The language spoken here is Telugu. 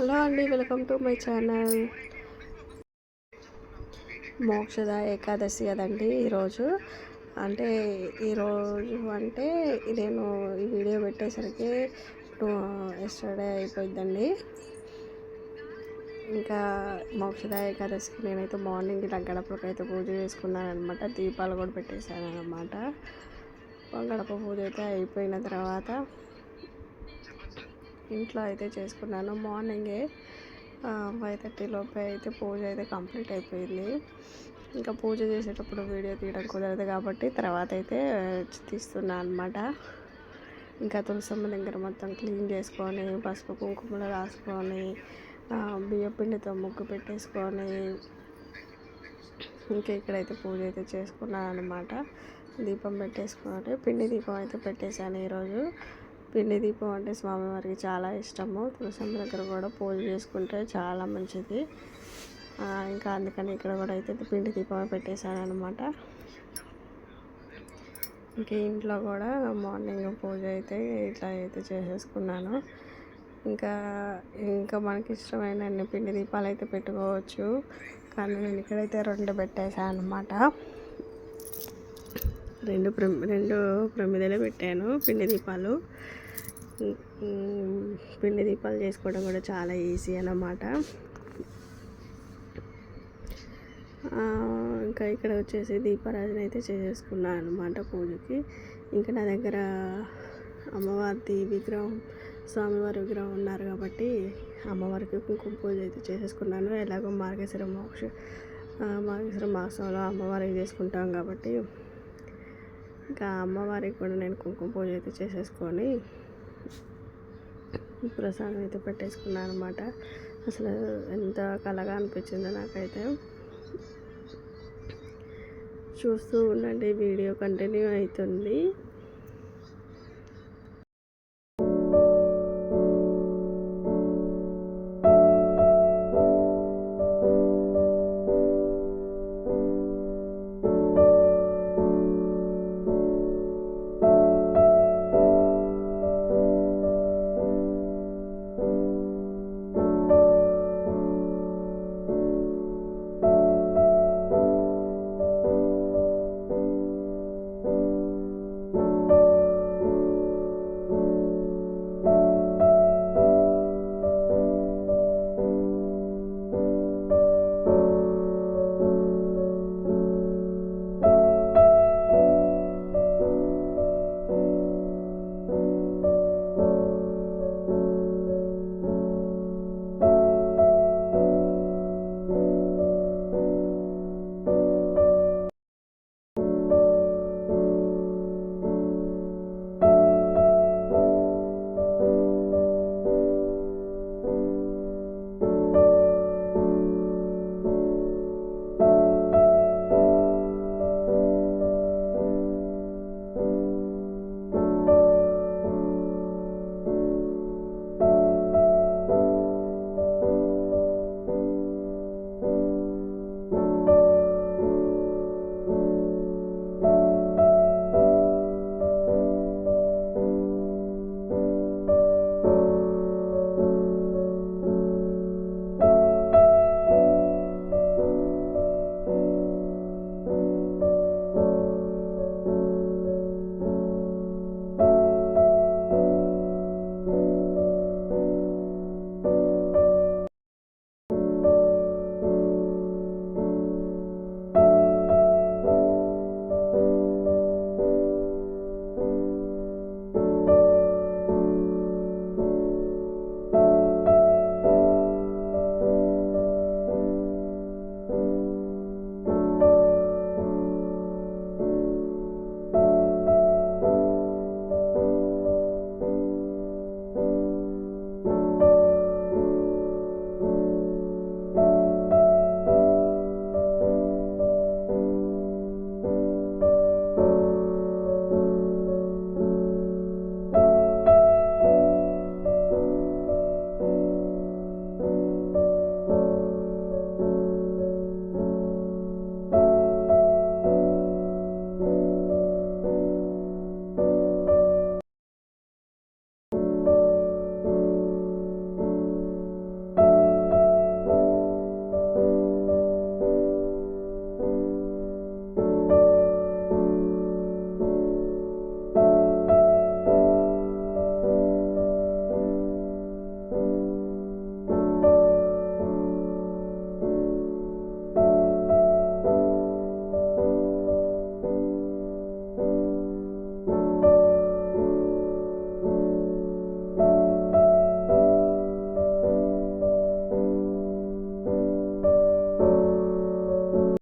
హలో అండి welcome to my channel. Mokshada Ekadashi కదండి ఈరోజు. అంటే ఈరోజు అంటే నేను ఈ వీడియో పెట్టేసరికి టూ ఎస్టర్డే అయిపోయిందండి ఇంకా మోక్షద ఏకాదశికి నేనైతే మార్నింగ్ ఇలా గడపకి అయితే పూజ చేసుకున్నాను అనమాట దీపాలు కూడా పెట్టేశాను అనమాట గడప పూజ అయితే అయిపోయిన తర్వాత ఇంట్లో అయితే చేసుకున్నాను. మార్నింగే ఫైవ్ థర్టీ లోపే అయితే పూజ అయితే కంప్లీట్ అయిపోయింది. ఇంకా పూజ చేసేటప్పుడు వీడియో తీయడం కుదరదు కాబట్టి తర్వాత అయితే తీస్తున్నాను అనమాట ఇంకా తులసమ్మ దగ్గర మొత్తం క్లీన్ చేసుకొని పసుపు కుంకుమలు రాసుకొని బియ్యపిండితో ముగ్గు పెట్టేసుకొని ఇంకా ఇక్కడైతే పూజ అయితే చేసుకున్నాను అనమాట దీపం పెట్టేసుకొని పిండి దీపం అయితే పెట్టేశాను ఈరోజు. పిండి దీపం అంటే స్వామివారికి చాలా ఇష్టము. తులసమ్మ దగ్గర కూడా పూజ చేసుకుంటే చాలా మంచిది. ఇంకా అందుకని ఇక్కడ కూడా అయితే పిండి దీపం పెట్టేశారనమాట ఇంకా ఇంట్లో కూడా మార్నింగ్ పూజ అయితే ఇట్లా అయితే చేసేసుకున్నాను. ఇంకా ఇంకా మనకి ఇష్టమైన అన్ని పిండి దీపాలు అయితే పెట్టుకోవచ్చు. కానీ నేను ఇక్కడైతే రెండు పెట్టేశాను అనమాట రెండు రెండు ప్రమిదలు పెట్టాను పిండి దీపాలు. పిండి దీపాలు చేసుకోవడం కూడా చాలా ఈజీ అన్నమాట. ఇంకా ఇక్కడ వచ్చేసి దీపారాధన అయితే చేసేసుకున్నాను అనమాట పూజకి. ఇంకా నా దగ్గర అమ్మవారి విగ్రహం స్వామివారి విగ్రహం ఉన్నారు కాబట్టి అమ్మవారికి కుంకుమ పూజ అయితే చేసేసుకున్నాను. ఎలాగో మార్గశిర మోక్ష మార్గశిర మాసంలో అమ్మవారికి చేసుకుంటాం కాబట్టి ఇంకా అమ్మవారికి కూడా నేను కుంకుమ పూజ అయితే చేసేసుకొని ప్రసాదం అయితే పెట్టేసుకున్నాను అనమాట అసలు ఎంత కలగా అనిపించిందో నాకైతే. చూస్తూ ఉండండి వీడియో కంటిన్యూ అవుతుంది.